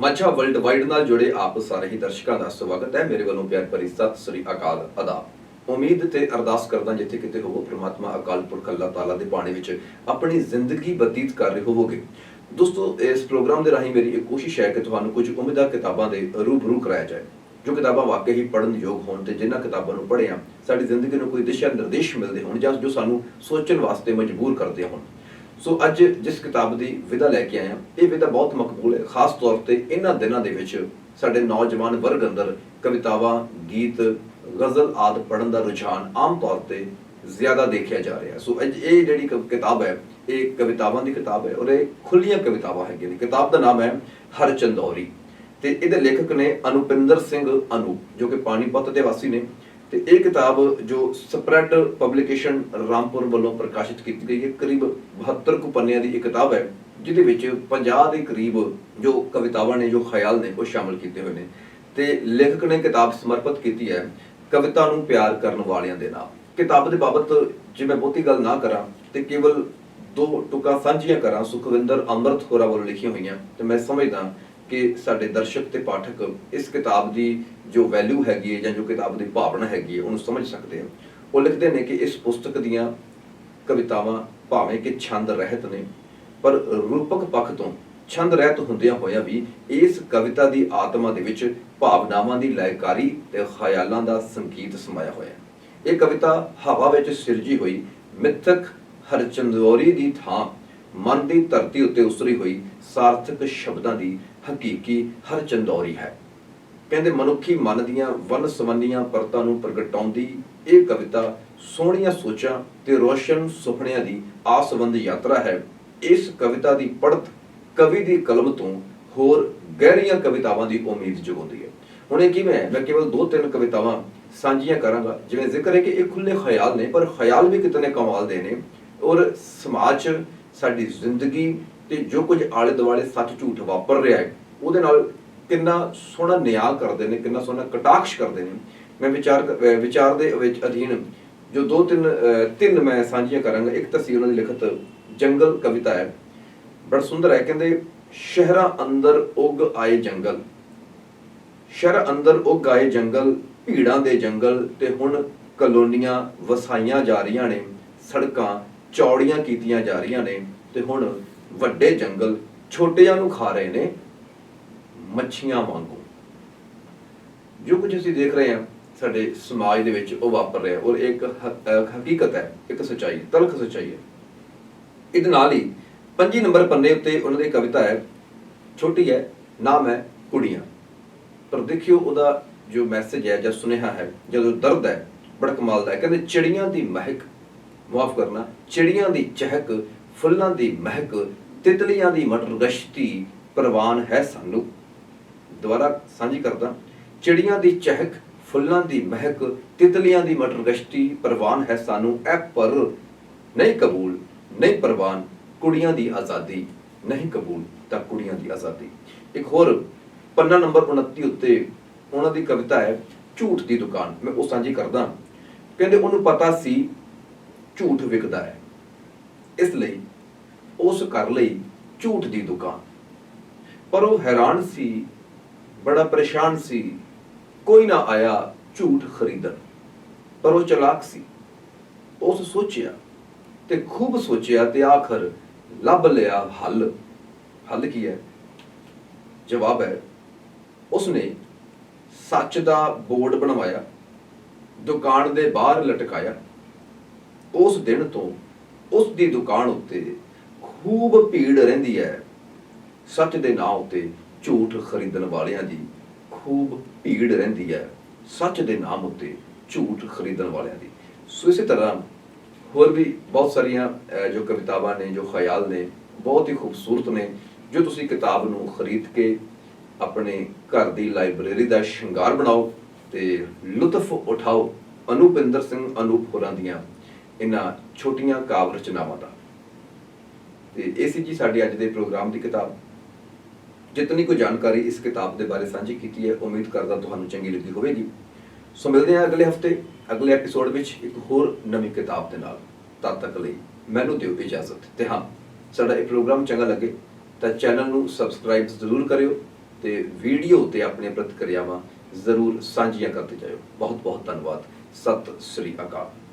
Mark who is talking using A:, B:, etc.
A: Majha world wide ਨਾਲ ਜੁੜੇ ਆਪ ਸਾਰੇ ਹੀ ਦਰਸ਼ਕਾਂ ਦਾ ਸਵਾਗਤ ਹੈ। ਮੇਰੇ ਵੱਲੋਂ ਪਿਆਰ ਭਰੀ ਸਤਿ ਸ੍ਰੀ ਅਕਾਲ ਅਦਾ ਉਮੀਦ ਤੇ ਅਰਦਾਸ ਕਰਦਾ ਜਿੱਥੇ ਕਿਤੇ ਹੋਵੋ, ਪ੍ਰਮਾਤਮਾ ਅਕਾਲ ਪੁਰਖ ਅੱਲਾਹ ਤਾਲਾ ਦੇ ਬਾਣੇ ਵਿੱਚ ਆਪਣੀ ਜ਼ਿੰਦਗੀ ਬਤੀਤ ਕਰ ਰਹੇ ਹੋਵੋਗੇ। ਦੋਸਤੋ, ਇਸ ਪ੍ਰੋਗਰਾਮ ਦੇ ਰਾਹੀਂ ਮੇਰੀ ਇਹ ਕੋਸ਼ਿਸ਼ ਹੈ ਕਿ ਤੁਹਾਨੂੰ ਕੁਝ ਉਮਦਾ ਕਿਤਾਬਾਂ ਦੇ ਰੂਬਰੂ ਕਰਾਇਆ ਜਾਏ, ਜੋ ਕਿਤਾਬਾਂ ਵਾਕਈ ਹੀ ਪੜ੍ਹਨ ਯੋਗ ਹੋਣ ਤੇ ਜਿਨ੍ਹਾਂ ਕਿਤਾਬਾਂ ਨੂੰ ਪੜ੍ਹਿਆ ਸਾਡੀ ਜ਼ਿੰਦਗੀ ਨੂੰ ਕੋਈ ਦਿਸ਼ਾ ਨਿਰਦੇਸ਼ ਮਿਲਦੇ ਹੋਣ ਜਾਂ ਜੋ ਸਾਨੂੰ ਸੋਚਣ ਵਾਸਤੇ ਮਜਬੂਰ ਕਰਦੇ ਹੋਣ। ਸੋ ਅੱਜ ਜਿਸ ਕਿਤਾਬ ਦੀ ਵਿਦਾ ਲੈ ਕੇ ਆਇਆ ਇਹ ਵਿਦਾ ਬਹੁਤ ਮਕਬੂਲ ਹੈ। ਖਾਸ ਤੌਰ ਤੇ ਇਹਨਾਂ ਦਿਨਾਂ ਦੇ ਵਿੱਚ ਸਾਡੇ ਨੌਜਵਾਨ ਵਰਗ ਅੰਦਰ ਕਵਿਤਾਵਾਂ, ਗੀਤ, ਗਜ਼ਲ ਆਦਿ ਪੜ੍ਹਨ ਦਾ ਰੁਝਾਨ ਆਮ ਤੌਰ ਤੇ ਜ਼ਿਆਦਾ ਦੇਖਿਆ ਜਾ ਰਿਹਾ ਸੋ ਅੱਜ ਇਹ ਜਿਹੜੀ ਕ- ਕਿਤਾਬ ਹੈ, ਇਹ ਕਵਿਤਾਵਾਂ ਦੀ ਕਿਤਾਬ ਹੈ ਔਰ ਇਹ ਖੁੱਲੀਆਂ ਕਵਿਤਾਵਾਂ ਹੈਗੀਆਂ ਨੇ। ਕਿਤਾਬ ਦਾ ਨਾਮ ਹੈ ਹਰਚੰਦੌਰੀ ਤੇ ਇਹਦੇ ਲੇਖਕ ਨੇ ਅਨੁਪਿੰਦਰ ਸਿੰਘ ਅਨੂਪ, ਜੋ ਕਿ ਪਾਣੀਪਤ ਦੇ ਵਾਸੀ ਨੇ। ਤੇ ਇਹ ਕਿਤਾਬ ਜੋ ਸਪਰੈਡ ਪਬਲੀਕੇਸ਼ਨ ਰਾਮਪੁਰ ਵੱਲੋਂ ਪ੍ਰਕਾਸ਼ਿਤ ਕੀਤੀ ਗਈ ਹੈ, ਕਰੀਬ 72 ਕੁ ਪੰਨਿਆਂ ਦੀ ਇਹ ਕਿਤਾਬ ਹੈ, ਜਿਹਦੇ ਵਿੱਚ 50 ਦੇ ਕਰੀਬ ਜੋ ਕਵਿਤਾਵਾਂ ਨੇ, ਜੋ ਖਿਆਲ ਨੇ, ਉਹ ਸ਼ਾਮਲ ਕੀਤੇ ਹੋਏ ਨੇ। ਤੇ ਲੇਖਕ ਨੇ ਕਿਤਾਬ ਸਮਰਪਿਤ ਕੀਤੀ ਹੈ ਕਵਿਤਾ ਨੂੰ ਪਿਆਰ ਕਰਨ ਵਾਲਿਆਂ ਦੇ ਨਾਲ। ਕਿਤਾਬ ਦੇ ਬਾਬਤ ਜੇ ਮੈਂ ਬਹੁਤੀ ਗੱਲ ਨਾ ਕਰਾਂ, ਤੇ ਕੇਵਲ ਦੋ ਟੁਕਾ ਸਾਂਝੀਆਂ ਕਰਾਂ, ਸੁਖਵਿੰਦਰ ਅੰਮ੍ਰਿਤ ਹੋਰਾਂ ਵੱਲੋਂ ਲਿਖੀਆਂ ਹੋਈਆਂ, ਤੇ ਮੈਂ ਸਮਝਦਾ ਕਿ ਸਾਡੇ ਦਰਸ਼ਕ ਤੇ ਪਾਠਕ ਇਸ ਕਿਤਾਬ ਦੀ ਜੋ ਵੈਲਿਊ ਹੈਗੀ ਹੈ ਜਾਂ ਜੋ ਕਿਤਾਬ ਦੀ ਭਾਵਨਾ ਹੈਗੀ ਹੈ, ਉਹਨੂੰ ਸਮਝ ਸਕਦੇ ਹਨ। ਉਹ ਲਿਖਦੇ ਨੇ ਕਿ ਇਸ ਪੁਸਤਕ ਦੀਆਂ ਕਵਿਤਾਵਾਂ ਭਾਵੇਂ ਕਿ ਛੰਦ ਰਹਿਤ ਨੇ, ਪਰ ਰੂਪਕ ਪੱਖ ਤੋਂ ਛੰਦ ਰਹਿਤ ਹੁੰਦਿਆਂ ਹੋਇਆਂ ਵੀ ਇਸ ਕਵਿਤਾ ਦੀ ਆਤਮਾ ਦੇ ਵਿੱਚ ਭਾਵਨਾਵਾਂ ਦੀ ਲੈਕਾਰੀ ਤੇ ਖਿਆਲਾਂ ਦਾ ਸੰਗੀਤ ਸਮਾਇਆ ਹੋਇਆ ਹੈ। ਇਹ ਕਵਿਤਾ ਹਵਾ ਵਿੱਚ ਸਿਰਜੀ ਹੋਈ ਮਿੱਥਕ ਹਰਚੰਦੋਰੀ ਦੀ ਥਾਂ ਮਨ ਦੀ ਧਰਤੀ ਉੱਤੇ ਉਸਰੀ ਹੋਈ ਸਾਰਥਕ ਸ਼ਬਦਾਂ ਦੀ ਹਕੀਕੀ ਹਰ ਹਰਚੰਦੋਰੀ ਹੈ। ਕਹਿੰਦੇ ਮਨੁੱਖੀ ਮਨ ਦੀਆਂ ਵਨ ਸਵੰਨੀਆਂ ਪਰਤਾਂ ਨੂੰ ਪ੍ਰਗਟਾਉਂਦੀ ਇਹ ਕਵਿਤਾ ਸੋਹਣੀਆਂ ਸੋਚਾਂ ਤੇ ਰੋਸ਼ਨ ਸੁਪਨਿਆਂ ਦੀ ਆਸਵੰਦ ਯਾਤਰਾ ਹੈ। ਇਸ ਕਵਿਤਾ ਦੀ ਪੜ੍ਹਤ ਕਵੀ ਦੀ ਕਲਮ ਤੋਂ ਹੋਰ ਗਹਿਰੀਆਂ ਕਵਿਤਾਵਾਂ ਦੀ ਉਮੀਦ ਜਗਾਉਂਦੀ ਹੈ। ਹੁਣ ਇਹ ਕਿਵੇਂ ਮੈਂ ਕੇਵਲ ਦੋ ਤਿੰਨ ਕਵਿਤਾਵਾਂ ਸਾਂਝੀਆਂ ਕਰਾਂਗਾ, ਜਿਵੇਂ ਜ਼ਿਕਰ ਹੈ ਕਿ ਇਹ ਖੁੱਲੇ ਖਿਆਲ ਨੇ, ਪਰ ਖਿਆਲ ਵੀ ਕਿਤਨੇ ਕਮਾਲ ਦੇ ਨੇ। ਔਰ ਸਮਾਜ 'ਚ ਸਾਡੀ ਜ਼ਿੰਦਗੀ ਤੇ ਜੋ ਕੁਝ ਆਲੇ ਦੁਆਲੇ ਸੱਚ ਝੂਠ ਵਾਪਰ ਰਿਹਾ ਹੈ, ਉਹਦੇ ਨਾਲ ਕਿੰਨਾ ਸੋਹਣਾ ਨਿਆਂ ਕਰਦੇ ਨੇ, ਕਿੰਨਾ ਸੋਹਣਾ ਕਟਾਕਸ਼ ਕਰਦੇ ਨੇ। ਮੈਂ ਵਿਚਾਰ ਵਿਚਾਰ ਦੇ ਵਿੱਚ ਅਧੀਨ ਜੋ ਦੋ ਤਿੰਨ ਤਿੰਨ ਮੈਂ ਸਾਂਝੀਆਂ ਕਰਾਂਗਾ। ਇੱਕ ਤਾਂ ਉਹਨਾਂ ਦੀ ਲਿਖਤ ਜੰਗਲ ਕਵਿਤਾ ਹੈ। ਬੜਾ ਸੁੰਦਰ ਹੈ। ਕਹਿੰਦੇ, ਸ਼ਹਿਰਾਂ ਅੰਦਰ ਉਗ ਆਏ ਜੰਗਲ। ਸ਼ਹਿਰ ਅੰਦਰ ਉਗ ਆਏ ਜੰਗਲ, ਭੀੜਾਂ ਦੇ ਜੰਗਲ ਤੇ ਹੁਣ ਕਲੋਨੀਆਂ ਵਸਾਈਆਂ ਜਾ ਰਹੀਆਂ ਨੇ, ਸੜਕਾਂ ਚੌੜੀਆਂ ਕੀਤੀਆਂ ਜਾ ਰਹੀਆਂ ਨੇ ਤੇ ਹੁਣ ਵੱਡੇ ਜੰਗਲ ਛੋਟਿਆਂ ਨੂੰ ਖਾ ਰਹੇ ਨੇ ਮੱਛੀਆਂ ਵਾਂਗੂ। ਜੋ ਕੁਝ ਅਸੀਂ ਦੇਖ ਰਹੇ ਹਾਂ ਸਾਡੇ ਸਮਾਜ ਦੇ ਵਿੱਚ ਉਹ ਵਾਪਰ ਰਿਹਾ ਔਰ ਇੱਕ ਹਕੀਕਤ ਹੈ, ਇੱਕ ਸੱਚਾਈ ਤਲਖ ਸੱਚਾਈ ਹੈ। ਇਹਦੇ ਨਾਲ ਹੀ 25 ਨੰਬਰ ਪੰਨੇ ਉੱਤੇ ਉਹਨਾਂ ਦੀ ਕਵਿਤਾ ਹੈ, ਛੋਟੀ ਹੈ, ਨਾਮ ਹੈ ਕੁੜੀਆਂ। ਪਰ ਦੇਖਿਓ ਉਹਦਾ ਜੋ ਮੈਸੇਜ ਹੈ ਜਾਂ ਸੁਨੇਹਾ ਹੈ, ਜਦੋਂ ਦਰਦ ਹੈ ਬੜਾ ਕਮਾਲ ਦਾ ਹੈ, ਕਹਿੰਦੇ ਚਿੜੀਆਂ ਦੀ ਮਹਿਕ ਮਾਫ ਕਰਨਾ, ਚਿੜੀਆਂ ਦੀ ਚਹਿਕ, ਫੁੱਲਾਂ ਦੀ ਮਹਿਕ, ਤਿਤਲੀਆਂ ਦੀ ਮਟਰ ਗਸ਼ਤੀ ਪ੍ਰਵਾਨ ਹੈ ਸਾਨੂੰ। ਦੁਬਾਰਾ ਸਾਂਝੀ ਕਰਦਾ, ਚਿੜੀਆਂ ਦੀ ਚਹਿਕ, ਫੁੱਲਾਂ ਦੀ ਮਹਿਕ, ਤਿਤਲੀਆਂ ਦੀ ਮਟਰ ਗਸ਼ਤੀ ਪ੍ਰਵਾਨ ਹੈ ਸਾਨੂੰ। ਐ ਪਰ ਨਹੀਂ ਕਬੂਲ, ਨਹੀਂ ਪ੍ਰਵਾਨ, ਕੁੜੀਆਂ ਦੀ ਆਜ਼ਾਦੀ ਨਹੀਂ ਕਬੂਲ, ਤਾਂ ਕੁੜੀਆਂ ਦੀ ਆਜ਼ਾਦੀ। ਇੱਕ ਹੋਰ ਪੰਨਾ ਨੰਬਰ 29 ਉੱਤੇ ਉਹਨਾਂ ਦੀ ਕਵਿਤਾ ਹੈ, ਝੂਠ ਦੀ ਦੁਕਾਨ। ਮੈਂ ਉਹ ਸਾਂਝੀ ਕਰਦਾ। ਕਹਿੰਦੇ ਉਹਨੂੰ ਪਤਾ ਸੀ ਝੂਠ ਵਿਕਦਾ ਹੈ। ਇਸ ਲਈ ਉਸ ਕਰ ਲਈ ਝੂਠ ਦੀ ਦੁਕਾਨ। ਪਰ ਉਹ ਹੈਰਾਨ ਸੀ, ਬੜਾ ਪਰੇਸ਼ਾਨ ਸੀ, ਕੋਈ ਨਾ ਆਇਆ ਝੂਠ ਖਰੀਦਣ। ਪਰ ਉਹ ਚਲਾਕ ਸੀ। ਉਸ ਸੋਚਿਆ ਤੇ ਖੂਬ ਸੋਚਿਆ ਤੇ ਆਖਰ ਲੱਭ ਲਿਆ ਹੱਲ। ਹੱਲ ਕੀ ਹੈ? ਜਵਾਬ ਹੈ, ਉਸਨੇ ਸੱਚ ਦਾ ਬੋਰਡ ਬਣਵਾਇਆ, ਦੁਕਾਨ ਦੇ ਬਾਹਰ ਲਟਕਾਇਆ। ਉਸ ਦਿਨ ਤੋਂ ਉਸ ਦੀ ਦੁਕਾਨ ਉੱਤੇ ਖੂਬ ਭੀੜ ਰਹਿੰਦੀ ਹੈ। ਸੱਚ ਦੇ ਨਾਂ ਉੱਤੇ ਝੂਠ ਖਰੀਦਣ ਵਾਲਿਆਂ ਦੀ ਖੂਬ ਭੀੜ ਰਹਿੰਦੀ ਹੈ। ਸੱਚ ਦੇ ਨਾਮ ਉੱਤੇ ਝੂਠ ਖਰੀਦਣ ਵਾਲਿਆਂ ਦੀ। ਸੋ ਇਸੇ ਤਰ੍ਹਾਂ ਹੋਰ ਵੀ ਬਹੁਤ ਸਾਰੀਆਂ ਜੋ ਕਵਿਤਾਵਾਂ ਨੇ, ਜੋ ਖਿਆਲ ਨੇ, ਬਹੁਤ ਹੀ ਖੂਬਸੂਰਤ ਨੇ, ਜੋ ਤੁਸੀਂ ਕਿਤਾਬ ਨੂੰ ਖਰੀਦ ਕੇ ਆਪਣੇ ਘਰ ਦੀ ਲਾਇਬ੍ਰੇਰੀ ਦਾ ਸ਼ਿੰਗਾਰ ਬਣਾਓ ਤੇ ਲੁਤਫ ਉਠਾਓ। ਅਨੂਪਿੰਦਰ ਸਿੰਘ ਅਨੂਪ ਹੋਰਾਂ ਦੀਆਂ ਇਹਨਾਂ ਛੋਟੀਆਂ ਕਾਵਿ ਰਚਨਾਵਾਂ ਦਾ। ਤੇ ਇਹ ਸੀ ਜੀ ਸਾਡੇ ਅੱਜ ਦੇ ਪ੍ਰੋਗਰਾਮ ਦੀ ਕਿਤਾਬ। ਜਿਤਨੀ ਕੋਈ ਜਾਣਕਾਰੀ ਇਸ ਕਿਤਾਬ ਦੇ ਬਾਰੇ ਸਾਂਝੀ ਕੀਤੀ ਹੈ, ਉਮੀਦ ਕਰਦਾ ਤੁਹਾਨੂੰ ਚੰਗੀ ਲੱਗੀ ਹੋਵੇਗੀ। ਸੋ ਮਿਲਦੇ ਹਾਂ ਅਗਲੇ ਹਫ਼ਤੇ, ਅਗਲੇ ਐਪੀਸੋਡ ਵਿੱਚ ਇੱਕ ਹੋਰ ਨਵੀਂ ਕਿਤਾਬ ਦੇ ਨਾਲ। ਤਦ ਤੱਕ ਲਈ ਮੈਨੂੰ ਦਿਓ ਇਜਾਜ਼ਤ। ਤੇ ਹਾਂ, ਸਾਡਾ ਇਹ ਪ੍ਰੋਗਰਾਮ ਚੰਗਾ ਲੱਗੇ ਤਾਂ ਚੈਨਲ ਨੂੰ ਸਬਸਕ੍ਰਾਈਬ ਜ਼ਰੂਰ ਕਰਿਓ ਤੇ ਵੀਡੀਓ ਤੇ ਆਪਣੀਆਂ ਪ੍ਰਤੀਕਿਰਿਆਵਾਂ ਜ਼ਰੂਰ ਸਾਂਝੀਆਂ ਕਰਦੇ ਜਾਇਓ। ਬਹੁਤ ਬਹੁਤ ਧੰਨਵਾਦ। ਸਤਿ ਸ੍ਰੀ ਅਕਾਲ।